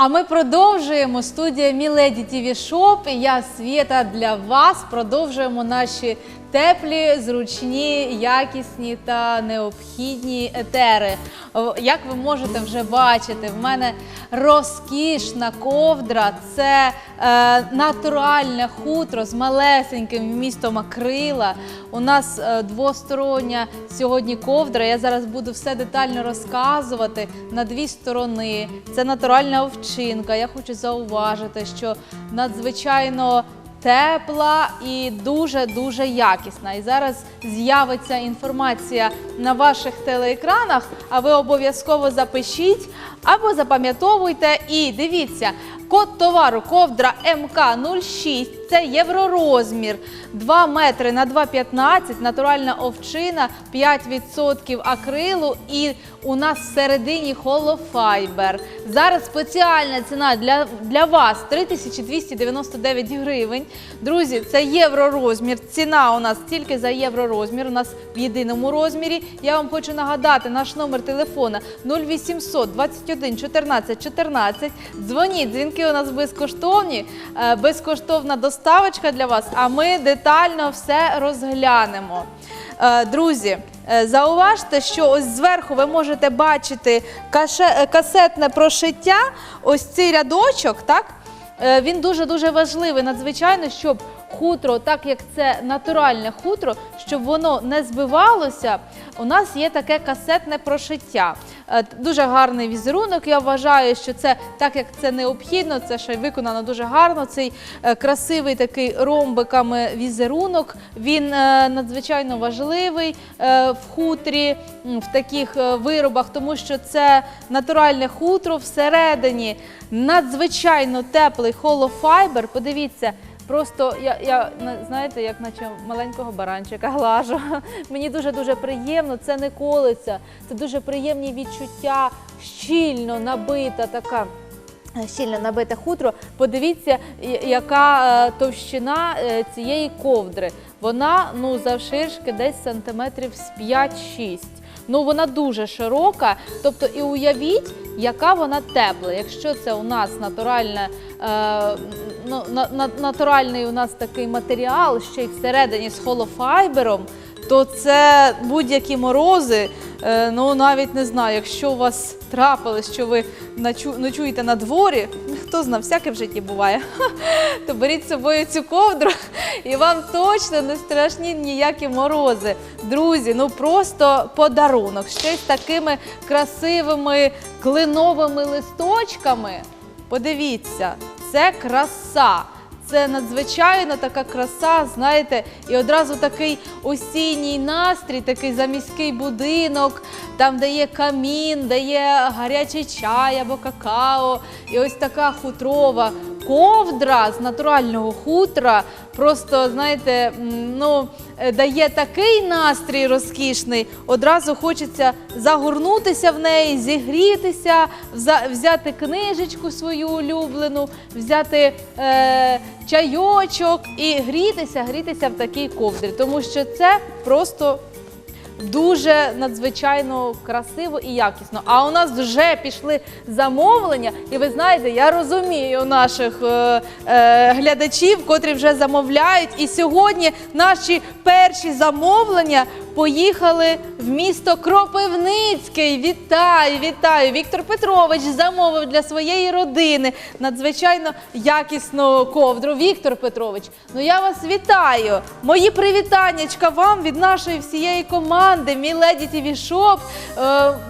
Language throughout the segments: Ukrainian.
А ми продовжуємо студія Міледі Тіві Шоп. Я Свєта для вас. Продовжуємо наші теплі, зручні, якісні та необхідні етери. Як ви можете вже бачити, в мене розкішна ковдра. Це е, натуральне хутро з малесеньким вмістом акрила. У нас е, двостороння сьогодні ковдра. Я зараз буду все детально розказувати на дві сторони. Це натуральна овчинка. Я хочу зауважити, що надзвичайно тепла і дуже дуже якісна. І зараз з'явиться інформація на ваших телеекранах. А ви обов'язково запишіть або запам'ятовуйте. І дивіться, код товару ковдра МК06 це євророзмір 2 метри на 2,15, натуральна овчина, 5% акрилу і у нас всередині холофайбер. Зараз спеціальна ціна для, для вас 3299 гривень. Друзі, це євророзмір. Ціна у нас тільки за євророзмір. У нас в єдиному розмірі. Я вам хочу нагадати наш номер телефона 0800 21 14 14. Дзвоніть, дзвінки у нас безкоштовні, е, безкоштовна доставочка для вас. А ми детально все розглянемо. Е, Друзі, е, зауважте, що ось зверху ви можете бачити касетне прошиття. Ось цей рядочок, так? Він дуже дуже важливий, надзвичайно, щоб хутро, так як це натуральне хутро, щоб воно не збивалося. У нас є таке касетне прошиття. Е, Дуже гарний візерунок. Я вважаю, що це так як це необхідно, це ще виконано дуже гарно. Цей е, красивий такий ромбиками візерунок. Він е, надзвичайно важливий в хутрі, в таких виробах, тому що це натуральне хутро всередині. Надзвичайно теплий холофайбер. Подивіться. Просто я, я знаєте, як наче маленького баранчика глажу. Мені дуже дуже приємно, це не колиться, це дуже приємні відчуття, щільно набита така. е, Щільно набите хутро. Подивіться, яка е, товщина е, цієї ковдри. Вона ну завширшки десь сантиметрів з 5-6. Ну вона дуже широка. Тобто, і уявіть, яка вона тепла. Якщо це у нас натуральна, е, ну, на, на- натуральний у нас такий матеріал, ще й всередині з холофайбером, то це будь-які морози. Е, ну навіть не знаю, якщо у вас трапилось, що ви ночуєте на дворі, хто знає, всяке в житті буває, то беріть з собою цю ковдру, і вам точно не страшні ніякі морози. Друзі, ну просто подарунок. Ще з такими красивими клиновими листочками. Подивіться, це краса. Це надзвичайно така краса, знаєте, і одразу такий осінній настрій, такий заміський будинок, там, де є камін, де є гарячий чай або какао. І ось така хутрова ковдра з натурального хутра. Просто, знаєте, ну, дає такий настрій розкішний, одразу хочеться загорнутися в неї, зігрітися, взяти книжечку свою улюблену, взяти е, чайочок і грітися, грітися в такій ковдрі, тому що це просто дуже надзвичайно красиво і якісно. А у нас вже пішли замовлення, і ви знаєте, я розумію наших е, е, глядачів, котрі вже замовляють. І сьогодні наші перші замовлення поїхали в місто Кропивницький. Вітаю, вітаю! Віктор Петрович замовив для своєї родини надзвичайно якісну ковдру. Віктор Петрович, ну я вас вітаю. Мої привітаннячка вам від нашої всієї команди Міледі ТВ Шоп. Е,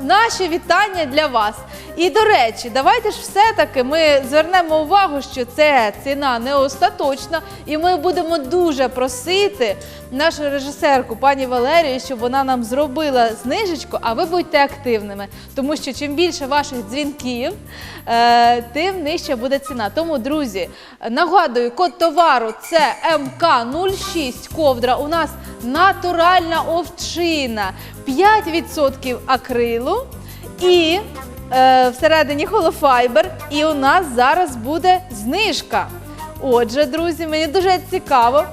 наші вітання для вас. І до речі, давайте ж все-таки ми звернемо увагу, що це ціна не остаточна, і ми будемо дуже просити нашу режисерку пані Валерію, щоб вона нам зробила знижечку, а ви будьте активними. Тому що чим більше ваших дзвінків, е, тим нижча буде ціна. Тому, друзі, нагадую, код товару це МК06 ковдра. У нас натуральна овчина, 5% акрилу і е, всередині холофайбер. І у нас зараз буде знижка. Отже, друзі, мені дуже цікаво.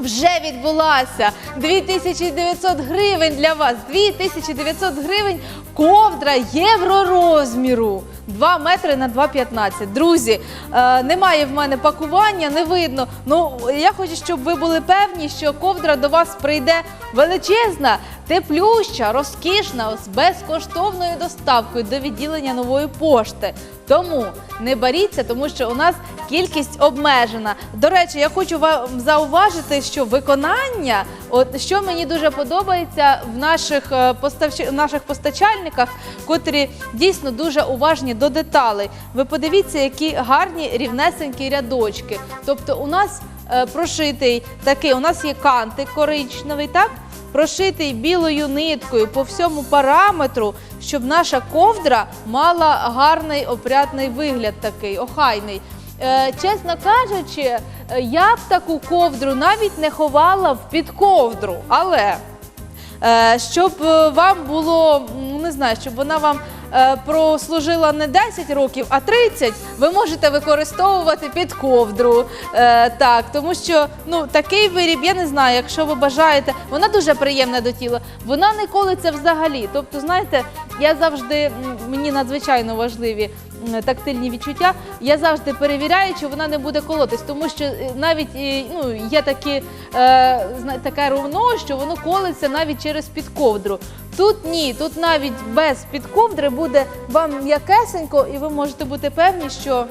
Вже відбулася 2900 гривень для вас. 2900 гривень ковдра євророзміру. 2 метри на 2,15. Друзі, е, немає в мене пакування, не видно. Ну я хочу, щоб ви були певні, що ковдра до вас прийде величезна, теплюща, розкішна, з безкоштовною доставкою до відділення нової пошти. Тому не боріться, тому що у нас кількість обмежена. До речі, я хочу вам зауважити, що виконання, що мені дуже подобається в наших е, в наших постачальниках, котрі дійсно дуже уважні до деталей. Ви подивіться, які гарні рівнесенькі рядочки. Тобто, у нас е, прошитий такий, у нас є кантик коричневий, так? Прошитий білою ниткою по всьому параметру, щоб наша ковдра мала гарний опрятний вигляд такий, охайний. Е, чесно кажучи, е, я б таку ковдру навіть не ховала в підковдру, але е, щоб вам було, не знаю, щоб вона вам прослужила не 10 років, а 30, ви можете використовувати під ковдру. Е, так, тому що ну, такий виріб, я не знаю, якщо ви бажаєте, вона дуже приємна до тіла, вона не колиться взагалі. Тобто, знаєте, я завжди, мені надзвичайно важливі тактильні відчуття. Я завжди перевіряю, чи вона не буде колотись, тому що е, навіть е, ну, є такі, е, таке ровно, що воно колиться навіть через підковдру. Тут ні, тут навіть без підковдри буде вам м'якесенько, і ви можете бути певні, що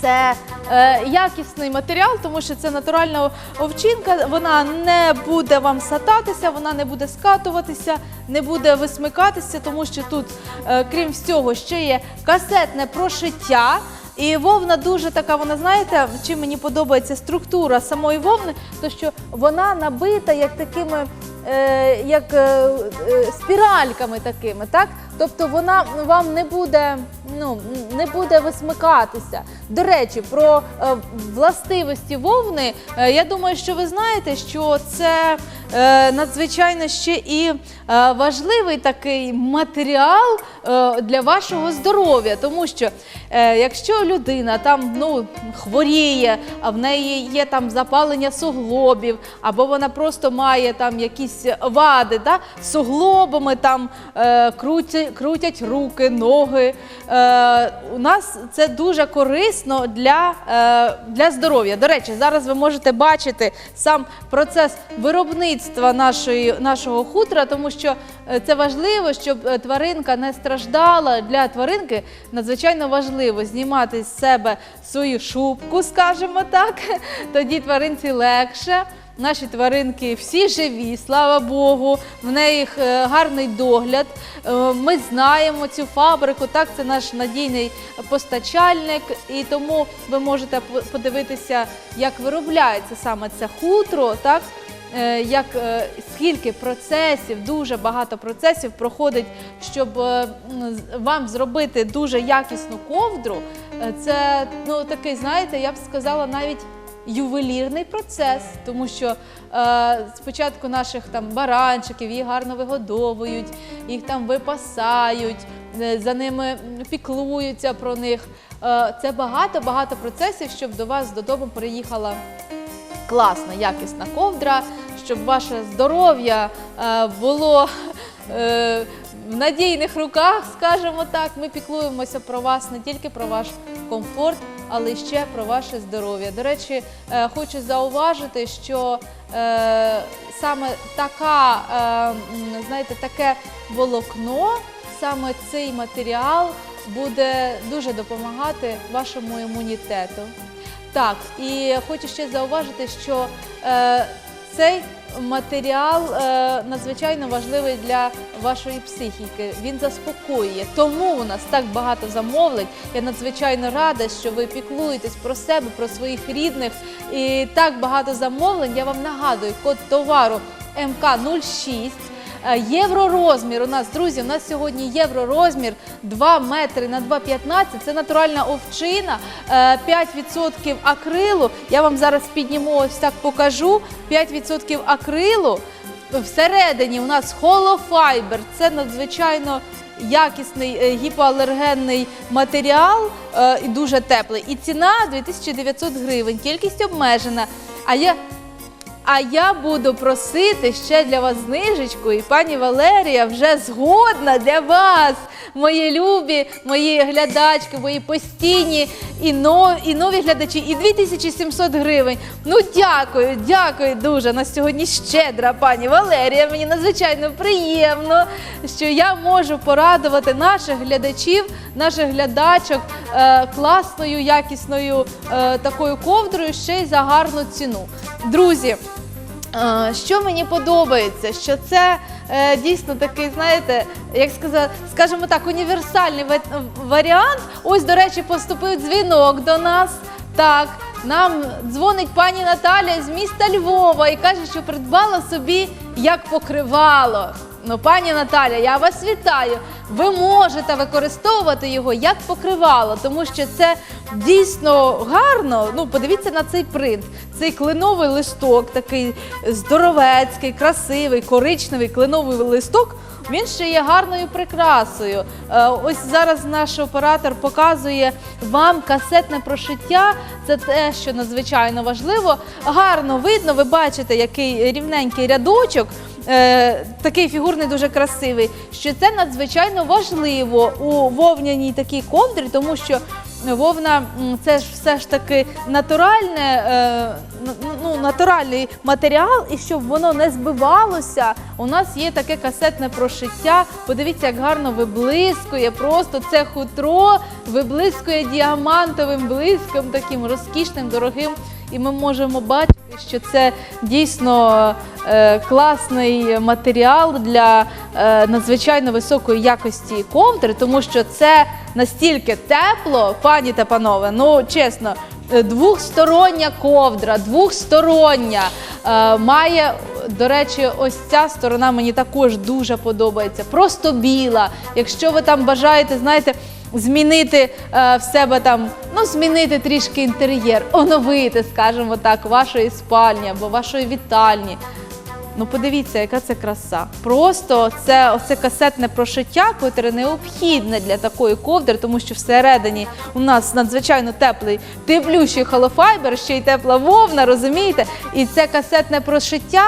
це е, якісний матеріал, тому що це натуральна овчинка. Вона не буде вам сататися, вона не буде скатуватися, не буде висмикатися, тому що тут, е, крім всього, ще є касетне прошиття. І вовна дуже така, вона знаєте, чим мені подобається структура самої вовни, то що вона набита як такими, е, як е, е, спіральками такими, так? Тобто вона вам не буде, ну, не буде висмикатися. До речі, про е, властивості вовни, е, я думаю, що ви знаєте, що це надзвичайно ще і е, важливий такий матеріал е, для вашого здоров'я, тому що е, якщо людина там ну, хворіє, а в неї є там запалення суглобів, або вона просто має там якісь вади, да? суглобами там е, крутять, руки, ноги. Е, у нас це дуже корисно для, е, для здоров'я. До речі, зараз ви можете бачити сам процес виробництва нашої, нашого хутра, тому що е, це важливо, щоб е, тваринка не страждала. Для тваринки надзвичайно важливо знімати з себе свою шубку, скажімо так. Тоді тваринці легше. Наші тваринки всі живі, слава Богу. В неї е, гарний догляд. Ми знаємо цю фабрику. Так, це наш надійний постачальник, і тому ви можете подивитися, як виробляється саме це хутро. Так, як е, скільки процесів, дуже багато процесів проходить, щоб е, вам зробити дуже якісну ковдру. Е, Це ну такий, знаєте, я б сказала, навіть ювелірний процес, тому що е, спочатку наших там баранчиків їх гарно вигодовують, їх там випасають, е, за ними піклуються про них. Е, це багато багато процесів, щоб до вас додому приїхала класна, якісна ковдра, щоб ваше здоров'я е, було е, в надійних руках, скажімо так. Ми піклуємося про вас не тільки про ваш комфорт, але ще про ваше здоров'я. До речі, е, хочу зауважити, що саме така, знаєте, таке волокно, саме цей матеріал буде дуже допомагати вашому імунітету. Так, і хочу ще зауважити, що е, цей матеріал е, надзвичайно важливий для вашої психіки. Він заспокоює. Тому у нас так багато замовлень. Я надзвичайно рада, що ви піклуєтесь про себе, про своїх рідних. І так багато замовлень. Я вам нагадую, код товару МК06. Е, Євророзмір у нас, друзі, у нас сьогодні євророзмір 2 метри на 2,15. Це натуральна овчина, е, 5% акрилу. Я вам зараз підніму ось так покажу. 5% акрилу. Всередині у нас холофайбер. Це надзвичайно якісний е, гіпоалергенний матеріал е, і дуже теплий. І ціна 2900 гривень. Кількість обмежена. А я а я буду просити ще для вас знижечку, і пані Валерія вже згодна для вас мої любі, мої глядачки, мої постійні і, но, і нові глядачі, і 2700 гривень. Ну дякую, дякую дуже. На сьогодні щедра пані Валерія. Мені надзвичайно приємно, що я можу порадувати наших глядачів, наших глядачок е, класною, якісною е, такою ковдрою ще й за гарну ціну. Друзі. Що мені подобається, що це е, дійсно такий, знаєте, як сказати, скажімо так, універсальний варіант. Ось, до речі, поступив дзвінок до нас. Так, нам дзвонить пані Наталя з міста Львова і каже, що придбала собі як покривало. Ну, пані Наталя, я вас вітаю. Ви можете використовувати його як покривало, тому що це дійсно гарно. Ну, подивіться на цей принт. Цей кленовий листок, такий здоровецький, красивий, коричневий кленовий листок. Він ще є гарною прикрасою. Е, Ось зараз наш оператор показує вам касетне прошиття. Це те, що надзвичайно важливо. Гарно видно, ви бачите, який рівненький рядочок. Е, такий фігурний дуже красивий, що це надзвичайно важливо у вовняній такій ковдрі, тому що вовна це ж все ж таки натуральне, е, ну, натуральний матеріал, і щоб воно не збивалося, у нас є таке касетне прошиття. Подивіться, як гарно виблискує. Просто це хутро виблискує діамантовим блиском, таким розкішним, дорогим. І ми можемо бачити, що це дійсно е, класний матеріал для е, надзвичайно високої якості ковдри, тому що це настільки тепло, пані та панове. Ну чесно, е, двохстороння ковдра, двохстороння. Має, до речі, ось ця сторона мені також дуже подобається. Просто біла. Якщо ви там бажаєте, знаєте змінити е, в себе там, ну змінити трішки інтер'єр, оновити, скажімо так, вашої спальні або вашої вітальні. Ну, подивіться, яка це краса. Просто це оце касетне прошиття, котре необхідне для такої ковдри, тому що всередині у нас надзвичайно теплий, теплющий холофайбер, ще й тепла вовна, розумієте? І це касетне прошиття.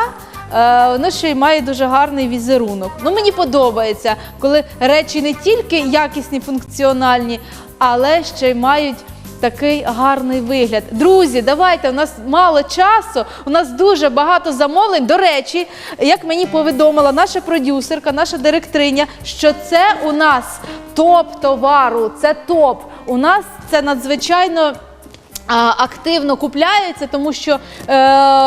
Е, Воно ще й має дуже гарний візерунок. Ну мені подобається, коли речі не тільки якісні, функціональні, але ще й мають такий гарний вигляд. Друзі, давайте у нас мало часу. У нас дуже багато замовлень. До речі, як мені повідомила наша продюсерка, наша директриня, що це у нас топ товару. Це топ. У нас це надзвичайно. Активно купляються, тому що е,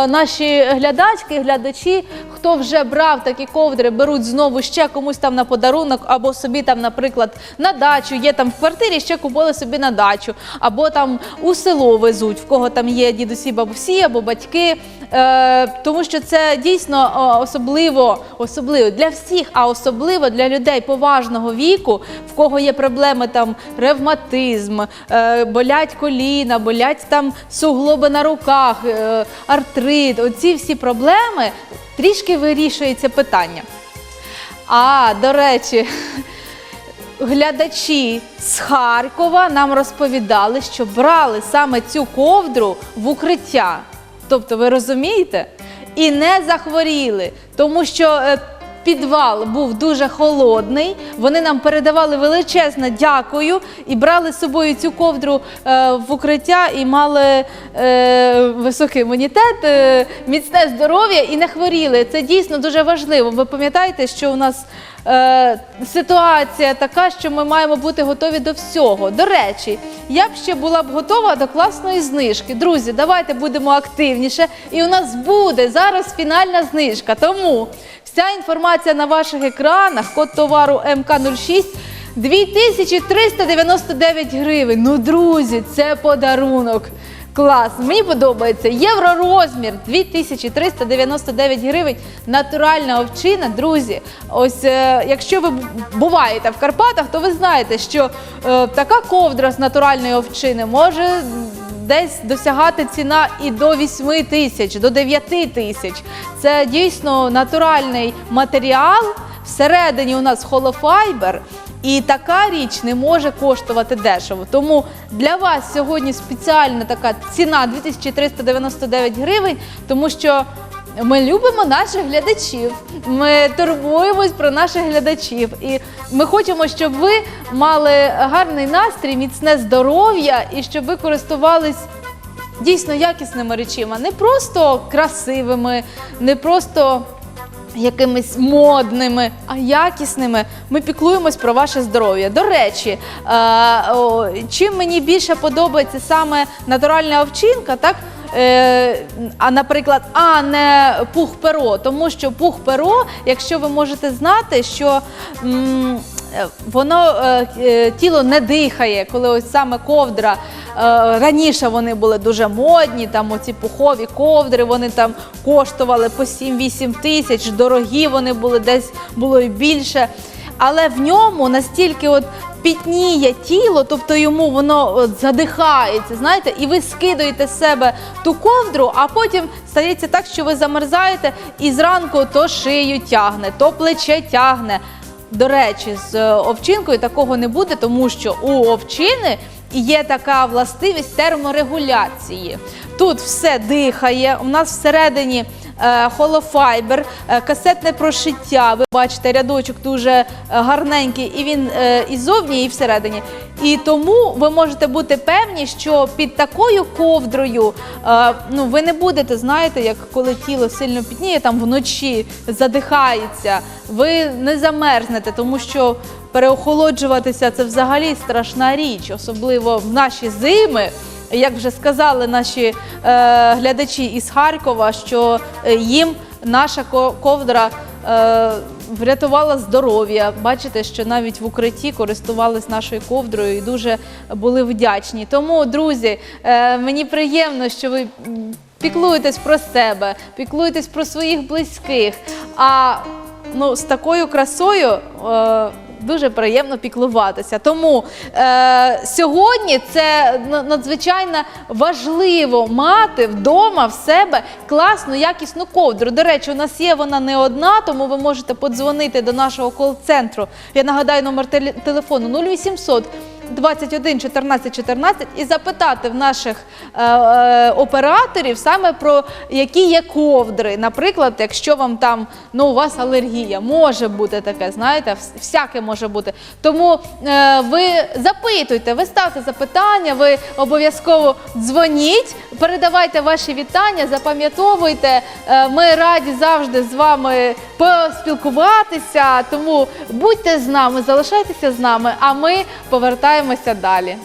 наші глядачки, глядачі, хто вже брав такі ковдри, беруть знову ще комусь там на подарунок, або собі там, наприклад, на дачу, є там в квартирі, ще купили собі на дачу, або там у село везуть, в кого там є дідусі, бабусі або батьки. Е, тому що це дійсно особливо, особливо для всіх, а особливо для людей поважного віку, в кого є проблеми там ревматизм, е, болять коліна, болять там суглоби на руках, е, артрит. Оці всі проблеми трішки вирішується питання. А, до речі, глядачі з Харкова нам розповідали, що брали саме цю ковдру в укриття. Тобто, ви розумієте? І не захворіли, тому що е, підвал був дуже холодний. Вони нам передавали величезне дякую і брали з собою цю ковдру е, в укриття і мали е, високий імунітет, міцне здоров'я і не хворіли. Це дійсно дуже важливо. Ви пам'ятаєте, що у нас е, ситуація така, що ми маємо бути готові до всього. До речі, я б ще була б готова до класної знижки. Друзі, давайте будемо активніше. І у нас буде зараз фінальна знижка. Тому вся інформація на ваших екранах, код товару МК06. 2399 гривень. Ну, друзі, це подарунок. Клас, мені подобається. Євророзмір 2399 гривень. Натуральна овчина. Друзі, ось е, якщо ви буваєте в Карпатах, то ви знаєте, що е, така ковдра з натуральної овчини може десь досягати ціна і до 8 тисяч, до 9 тисяч. Це дійсно натуральний матеріал. Всередині у нас холофайбер. І така річ не може коштувати дешево. Тому для вас сьогодні спеціальна така ціна 2399 гривень, тому що ми любимо наших глядачів. Ми турбуємось про наших глядачів. І ми хочемо, щоб ви мали гарний настрій, міцне здоров'я і щоб ви користувались дійсно якісними речима, не просто красивими, не просто якимись модними, а якісними. Ми піклуємось про ваше здоров'я. До речі, е, чим мені більше подобається саме натуральна овчинка, так? Е, а, наприклад, а не пух-перо, тому що пух-перо, якщо ви можете знати, що воно е, е, тіло не дихає, коли ось саме ковдра. е, Раніше вони були дуже модні, там оці пухові ковдри, вони там коштували по 7-8 тисяч, дорогі вони були, десь було і більше. Але в ньому настільки от пітніє тіло, тобто йому воно от задихається, знаєте, і ви скидаєте з себе ту ковдру, а потім стається так, що ви замерзаєте і зранку то шию тягне, то плече тягне. До речі, з е, овчинкою такого не буде, тому що у овчини є така властивість терморегуляції. Тут все дихає, у нас всередині холофайбер, е, касетне прошиття. Ви бачите, рядочок дуже е, гарненький, і він е, і зовні, і всередині. І тому ви можете бути певні, що під такою ковдрою е, ну, ви не будете, знаєте, як коли тіло сильно пітніє, там вночі задихається, ви не замерзнете, тому що переохолоджуватися це взагалі страшна річ, особливо в наші зими. Як вже сказали наші е, глядачі із Харкова, що е, їм наша ковдра е, врятувала здоров'я. Бачите, що навіть в укритті користувались нашою ковдрою і дуже були вдячні. Тому, друзі, мені приємно, що ви піклуєтесь про себе, піклуєтесь про своїх близьких. А ну, з такою красою. Дуже приємно піклуватися. Тому е, сьогодні це надзвичайно важливо мати вдома в себе класну якісну ковдру. До речі, у нас є вона не одна, тому ви можете подзвонити до нашого кол-центру. Я нагадаю номер теле- телефону 0800 21 14 14 і запитати в наших е, е, операторів саме про які є ковдри. Наприклад, якщо вам там ну у вас алергія, може бути таке, знаєте, всяке може бути. Тому е, ви запитуйте, ви ставте запитання, ви обов'язково дзвоніть, передавайте ваші вітання, запам'ятовуйте. Е, ми раді завжди з вами поспілкуватися. Тому будьте з нами, залишайтеся з нами, а ми повертаємося далі.